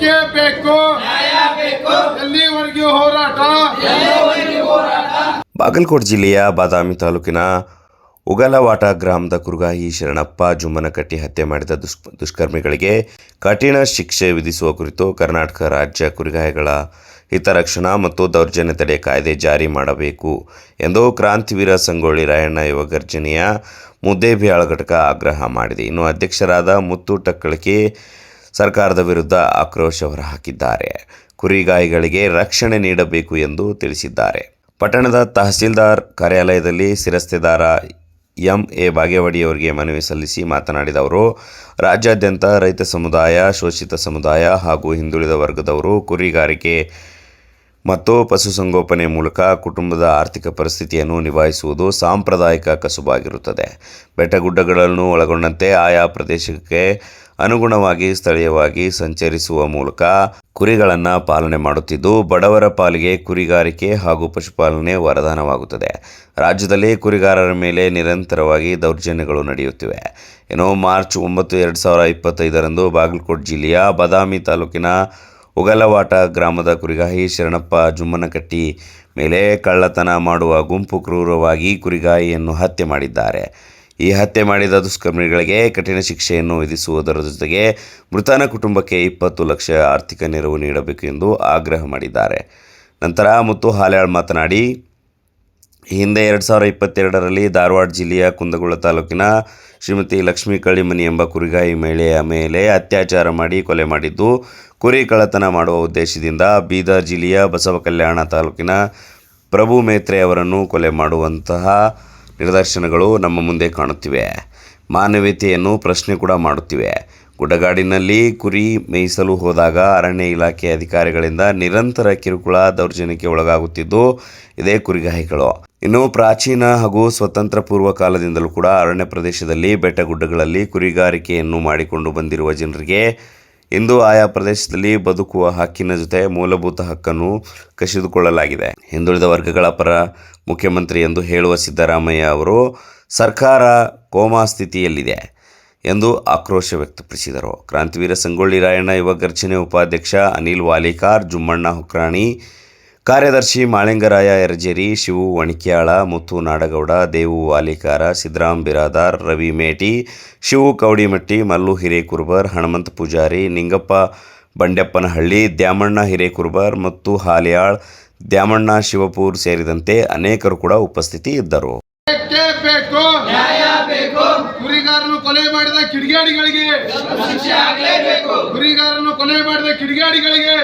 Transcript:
ಬೇಕೇ ಬೇಕು ಎಲ್ಲಿವರೆಗೂ ಹೋರಾಟ? ಬಾಗಲಕೋಟೆ ಜಿಲ್ಲೆಯ ಬಾದಾಮಿ ತಾಲೂಕಿನ ಉಗಲವಾಟ ಗ್ರಾಮದ ಕುರುಗಾಯಿ ಶರಣಪ್ಪ ಜುಮ್ಮನಕಟ್ಟಿ ಹತ್ಯೆ ಮಾಡಿದ ದುಷ್ ದುಷ್ಕರ್ಮಿಗಳಿಗೆ ಕಠಿಣ ಶಿಕ್ಷೆ ವಿಧಿಸುವ ಕುರಿತು ಕರ್ನಾಟಕ ರಾಜ್ಯ ಕುರಿಗಾಯಿಗಳ ಹಿತರಕ್ಷಣಾ ಮತ್ತು ದೌರ್ಜನ್ಯ ತಡೆ ಕಾಯ್ದೆ ಜಾರಿ ಮಾಡಬೇಕು ಎಂದು ಕ್ರಾಂತಿವೀರ ಸಂಗೊಳ್ಳಿ ರಾಯಣ್ಣ ಯುವ ಗರ್ಜನೆಯ ಮುದ್ದೇಬಿಹಾಳ ಘಟಕ ಆಗ್ರಹ ಮಾಡಿದೆ. ಇನ್ನು ಅಧ್ಯಕ್ಷರಾದ ಮುತ್ತು ಟಕ್ಕಳಕಿ ಸರ್ಕಾರದ ವಿರುದ್ಧ ಆಕ್ರೋಶ ಹೊರಹಾಕಿದ್ದಾರೆ. ಕುರಿಗಾಯಿಗಳಿಗೆ ರಕ್ಷಣೆ ನೀಡಬೇಕು ಎಂದು ತಿಳಿಸಿದ್ದಾರೆ. ಪಟ್ಟಣದ ತಹಸೀಲ್ದಾರ್ ಕಾರ್ಯಾಲಯದಲ್ಲಿ ಶಿರಸ್ತೆದಾರ ಎಂ. ಎ. ಬಾಗೇವಾಡಿಯವರಿಗೆ ಮನವಿ ಸಲ್ಲಿಸಿ ಮಾತನಾಡಿದ ಅವರು, ರಾಜ್ಯಾದ್ಯಂತ ರೈತ ಸಮುದಾಯ, ಶೋಷಿತ ಸಮುದಾಯ ಹಾಗೂ ಹಿಂದುಳಿದ ವರ್ಗದವರು ಕುರಿಗಾರಿಕೆ ಮತ್ತು ಪಶುಸಂಗೋಪನೆ ಮೂಲಕ ಕುಟುಂಬದ ಆರ್ಥಿಕ ಪರಿಸ್ಥಿತಿಯನ್ನು ನಿಭಾಯಿಸುವುದು ಸಾಂಪ್ರದಾಯಿಕ ಕಸುಬಾಗಿರುತ್ತದೆ. ಬೆಟ್ಟಗುಡ್ಡಗಳನ್ನು ಒಳಗೊಂಡಂತೆ ಆಯಾ ಪ್ರದೇಶಕ್ಕೆ ಅನುಗುಣವಾಗಿ ಸ್ಥಳೀಯವಾಗಿ ಸಂಚರಿಸುವ ಮೂಲಕ ಕುರಿಗಳನ್ನು ಪಾಲನೆ ಮಾಡುತ್ತಿದ್ದು, ಬಡವರ ಪಾಲಿಗೆ ಕುರಿಗಾರಿಕೆ ಹಾಗೂ ಪಶುಪಾಲನೆ ವರದಾನವಾಗುತ್ತದೆ. ರಾಜ್ಯದಲ್ಲಿ ಕುರಿಗಾರರ ಮೇಲೆ ನಿರಂತರವಾಗಿ ದೌರ್ಜನ್ಯಗಳು ನಡೆಯುತ್ತಿವೆ. ಇನ್ನು ಮಾರ್ಚ್ ಒಂಬತ್ತು, ಎರಡು ಸಾವಿರ ಇಪ್ಪತ್ತೈದರಂದು ಬಾಗಲಕೋಟೆ ಜಿಲ್ಲೆಯ ಬಾದಾಮಿ ತಾಲೂಕಿನ ಉಗಲವಾಟ ಗ್ರಾಮದ ಕುರಿಗಾಯಿ ಶರಣಪ್ಪ ಜುಮ್ಮನಕಟ್ಟಿ ಮೇಲೆ ಕಳ್ಳತನ ಮಾಡುವ ಗುಂಪು ಕ್ರೂರವಾಗಿ ಕುರಿಗಾಯಿಯನ್ನು ಹತ್ಯೆ ಮಾಡಿದ್ದಾರೆ. ಈ ಹತ್ಯೆ ಮಾಡಿದ ದುಷ್ಕರ್ಮಿಗಳಿಗೆ ಕಠಿಣ ಶಿಕ್ಷೆಯನ್ನು ವಿಧಿಸುವುದರ ಜೊತೆಗೆ ಮೃತನ ಕುಟುಂಬಕ್ಕೆ ಇಪ್ಪತ್ತು ಲಕ್ಷ ಆರ್ಥಿಕ ನೆರವು ನೀಡಬೇಕು ಎಂದು ಆಗ್ರಹ ಮಾಡಿದ್ದಾರೆ. ನಂತರ ಮುತ್ತು ಹಾಲ್ಯಾಳ್ ಮಾತನಾಡಿ ಹಿಂದೆ ಎರಡು ಸಾವಿರ ಇಪ್ಪತ್ತೆರಡರಲ್ಲಿ ಧಾರವಾಡ ಜಿಲ್ಲೆಯ ಕುಂದಗೋಳ ತಾಲೂಕಿನ ಶ್ರೀಮತಿ ಲಕ್ಷ್ಮೀ ಕಳ್ಳಿಮನಿ ಎಂಬ ಕುರಿಗಾಯಿ ಮಹಿಳೆಯ ಮೇಲೆ ಅತ್ಯಾಚಾರ ಮಾಡಿ ಕೊಲೆ ಮಾಡಿದ್ದು, ಕುರಿ ಕಳ್ಳತನ ಮಾಡುವ ಉದ್ದೇಶದಿಂದ ಬೀದರ್ ಜಿಲ್ಲೆಯ ಬಸವ ಕಲ್ಯಾಣ ತಾಲೂಕಿನ ಪ್ರಭು ಮೇತ್ರೆ ಅವರನ್ನು ಕೊಲೆ ಮಾಡುವಂತಹ ನಿದರ್ಶನಗಳು ನಮ್ಮ ಮುಂದೆ ಕಾಣುತ್ತಿವೆ. ಮಾನವೀಯತೆಯನ್ನು ಪ್ರಶ್ನೆ ಕೂಡ ಮಾಡುತ್ತಿವೆ. ಗುಡ್ಡಗಾಡಿನಲ್ಲಿ ಕುರಿ ಮೇಯಿಸಲು ಹೋದಾಗ ಅರಣ್ಯ ಇಲಾಖೆ ಅಧಿಕಾರಿಗಳಿಂದ ನಿರಂತರ ಕಿರುಕುಳ ದೌರ್ಜನ್ಯಕ್ಕೆ ಒಳಗಾಗುತ್ತಿದ್ದು, ಇದೇ ಕುರಿಗಾಹಿಗಳು. ಇನ್ನು ಪ್ರಾಚೀನ ಹಾಗೂ ಸ್ವತಂತ್ರ ಪೂರ್ವ ಕಾಲದಿಂದಲೂ ಕೂಡ ಅರಣ್ಯ ಪ್ರದೇಶದಲ್ಲಿ ಬೆಟ್ಟಗುಡ್ಡಗಳಲ್ಲಿ ಕುರಿಗಾರಿಕೆಯನ್ನು ಮಾಡಿಕೊಂಡು ಬಂದಿರುವ ಜನರಿಗೆ ಇಂದು ಆಯಾ ಪ್ರದೇಶದಲ್ಲಿ ಬದುಕುವ ಹಕ್ಕಿನ ಜೊತೆ ಮೂಲಭೂತ ಹಕ್ಕನ್ನು ಕಸಿದುಕೊಳ್ಳಲಾಗಿದೆ. ಹಿಂದುಳಿದ ವರ್ಗಗಳ ಪರ ಮುಖ್ಯಮಂತ್ರಿ ಎಂದು ಹೇಳುವ ಸಿದ್ದರಾಮಯ್ಯ ಅವರು, ಸರ್ಕಾರ ಕೋಮಾ ಸ್ಥಿತಿಯಲ್ಲಿದೆ ಎಂದು ಆಕ್ರೋಶ ವ್ಯಕ್ತಪಡಿಸಿದರು. ಕ್ರಾಂತಿವೀರ ಸಂಗೊಳ್ಳಿ ರಾಯಣ್ಣ ಯುವ ಗರ್ಜನೆ ಉಪಾಧ್ಯಕ್ಷ ಅನಿಲ್ ವಾಲಿಕಾರ್, ಜುಮ್ಮಣ್ಣ ಹುಕ್ರಾಣಿ ಕಾರ್ಯದರ್ಶಿ ಮಾಳಿಂಗರಾಯ ಎರ್ಜೇರಿ ಶಿವು ವಣಿಕ್ಯಾಳ ಮುತ್ತು ನಾಡಗೌಡ ದೇವು ವಾಲಿಕಾರ ಸಿದ್ದರಾಮ್ ಬಿರಾದಾರ್ ರವಿ ಮೇಟಿ ಶಿವು ಕೌಡಿಮಟ್ಟಿ ಮಲ್ಲು ಹಿರೇಕುರ್ಬರ್ ಹನುಮಂತ ಪೂಜಾರಿ ನಿಂಗಪ್ಪ ಬಂಡೆಪ್ಪನಹಳ್ಳಿ ದ್ಯಾಮಣ್ಣ ಹಿರೇಕುರ್ಬರ್ ಮತ್ತು ಹಾಲಿಯಾಳ್ ದ್ಯಾಮಣ್ಣ ಶಿವಪೂರ್ ಸೇರಿದಂತೆ ಅನೇಕರು ಕೂಡ ಉಪಸ್ಥಿತಿ ಇದ್ದರು. ಬೇಕೇ ಬೇಕು ಕುರಿಗಾರನು ಕೊಲೆ ಮಾಡಿದ ಕಿಡಿಗಾಡಿಗಳಿಗೆ. ಕುರಿಗಾರನು ಕೊಲೆ ಮಾಡಿದ ಕಿಡಿಗೇಡಿಗಳಿಗೆ.